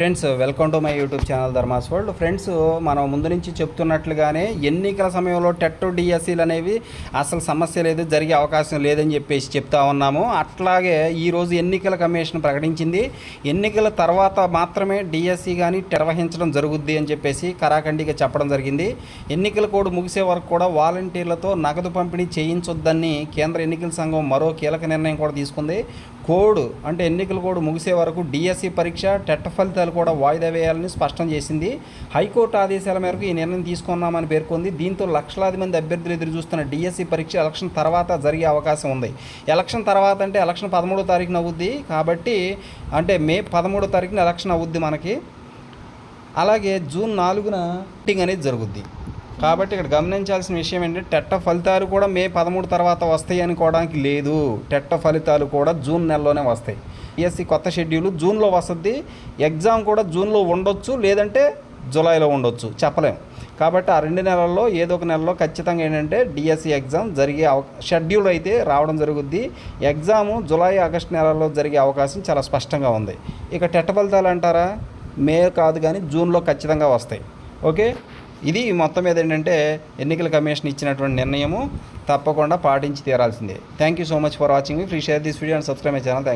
Friends welcome to my YouTube channel Dharmas world friends మనం ముందు నుంచి చెప్తున్నట్లుగానే ఎన్నికల సమయంలో టెట్ డిఎస్సీలు అనేవి అసలు సమస్య లేదు జరిగే అవకాశం లేదని చెప్పేసి చెప్తా ఉన్నాము. అట్లాగే ఈరోజు ఎన్నికల కమిషన్ ప్రకటించింది. ఎన్నికల తర్వాత మాత్రమే డిఎస్సీ కానీ నిర్వహించడం జరుగుద్ది అని చెప్పేసి కరాఖండిగా చెప్పడం జరిగింది. ఎన్నికల కోడ్ ముగిసే వరకు కూడా వాలంటీర్లతో నగదు పంపిణీ చేయించొద్దని కేంద్ర ఎన్నికల సంఘం మరో కీలక నిర్ణయం కూడా తీసుకుంది. కోడ్ అంటే ఎన్నికల కోడ్ ముగిసే వరకు డిఎస్సీ పరీక్ష టెట్ ఫలితాలు కూడా వాయిదా వేయాలని స్పష్టం చేసింది. హైకోర్టు ఆదేశాల మేరకు ఈ నిర్ణయం తీసుకున్నామని పేర్కొంది. దీంతో లక్షలాది మంది అభ్యర్థులు ఎదురు చూస్తున్న డిఎస్సి పరీక్ష ఎలక్షన్ తర్వాత జరిగే అవకాశం ఉంది. ఎలక్షన్ తర్వాత అంటే ఎలక్షన్ పదమూడో తారీఖున అవుద్ది. కాబట్టి అంటే మే పదమూడో తారీఖున ఎలక్షన్ అవుద్ది మనకి. అలాగే జూన్ నాలుగున టింగ్ అనేది జరుగుద్ది. కాబట్టి ఇక్కడ గమనించాల్సిన విషయం ఏంటంటే టెట్ట ఫలితాలు కూడా మే పదమూడు తర్వాత వస్తాయి అనుకోవడానికి లేదు. టెట్ట ఫలితాలు కూడా జూన్ నెలలోనే వస్తాయి. ఈఎస్సి కొత్త షెడ్యూల్ జూన్లో వస్తుంది ఎగ్జామ్ కూడా జూన్లో ఉండొచ్చు లేదంటే జూలైలో ఉండొచ్చు. చెప్పలేము కాబట్టి ఆ రెండు నెలల్లో ఏదో ఒక నెలలో ఖచ్చితంగా ఏంటంటే డిఎస్సి ఎగ్జామ్ జరిగే అవ షెడ్యూల్ అయితే రావడం జరుగుద్ది. ఎగ్జాము జూలై ఆగస్ట్ నెలల్లో జరిగే అవకాశం చాలా స్పష్టంగా ఉంది. ఇక టెట్ట ఫలితాలు అంటారా? మే కాదు కానీ జూన్లో ఖచ్చితంగా వస్తాయి. ఓకే? ఇది మొత్తం మీద ఏంటంటే ఎన్నికల కమిషన్ ఇచ్చినటువంటి నిర్ణయము. తప్పకుండా పాటించి తీరాల్సిందే. Thank you so much for watching free share this video and subscribe my channel thank